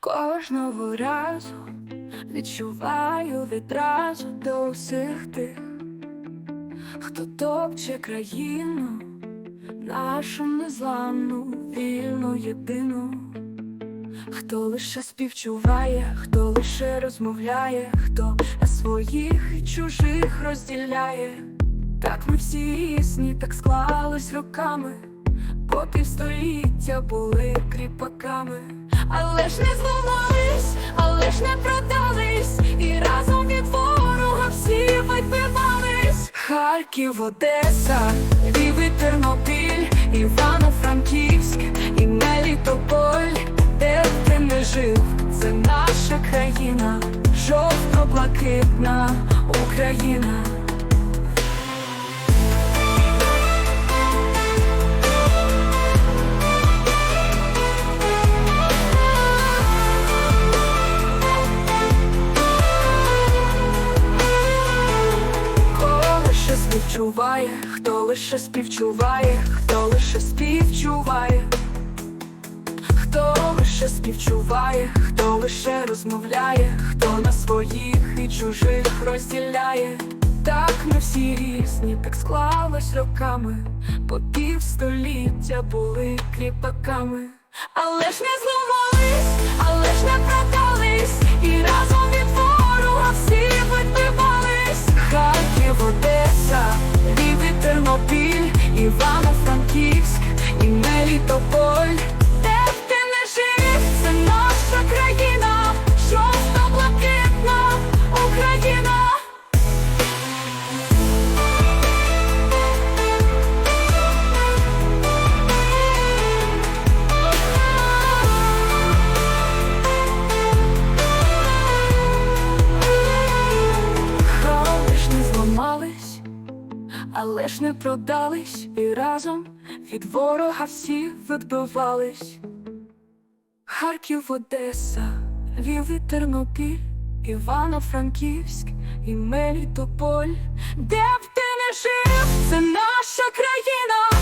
Кожного разу відчуваю відразу до усіх тих, хто топче країну, нашу незламну, вільну єдину, хто лише співчуває, хто лише розмовляє, хто своїх і чужих розділяє. Так ми всі різні, так склалось роками, по півстоліття були кріпаками, але ж не зламались, але ж не продались, і разом від ворога всі відбивались. Харків, Одеса, Львів Тернопіль, Івано-Франківськ і Мелітополь, де б ти не жив, це наша країна, жовто-блакитна Україна. Співчуває, хто лише співчуває, хто лише співчуває, хто лише співчуває, хто лише розмовляє, хто на своїх і чужих розділяє. Так ми всі різні, так склалось роками, по півстоліття були кріпаками, але ж не зламались, Тернопіль, Івано-Франківськ і Мелітополь. Але ж не продались, і разом від ворога всі відбивались. Харків, Одеса, Львів і Тернопіль, Івано-Франківськ і Мелітополь. Де б ти не жив, це наша країна,